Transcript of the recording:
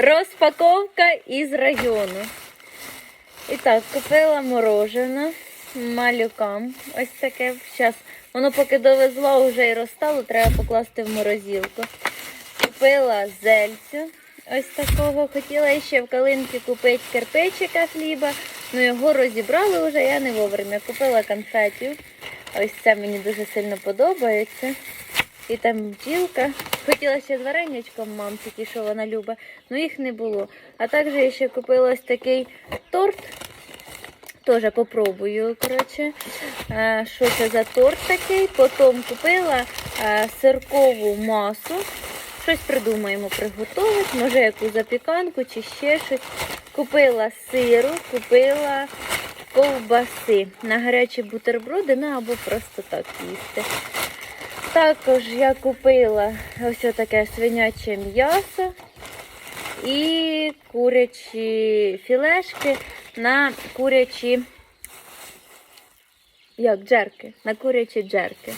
Розпаковка із району. І так, купила морожене малюкам. Ось таке. Зараз воно поки довезло, вже і розстало, треба покласти в морозилку. Купила зельцю. Ось такого. Хотіла ще в калинки купити кирпичика хліба, але його розібрали вже, я не вовремя. Купила конфетів. Ось це мені дуже сильно подобається. І там бджілка. Хотіла ще з варенячком мамці, ті, що вона любить, але їх не було. А також я ще купила ось такий торт. Теж попробую, коротше, що це за торт такий. Потім купила сиркову масу. Щось придумаємо приготувати, може яку запіканку чи ще щось. Купила сиру, купила ковбаси на гарячі бутерброди, ну або просто так їсти. Також я купила ось таке свиняче м'ясо і курячі філешки на курячі як джерки, на курячі джерки.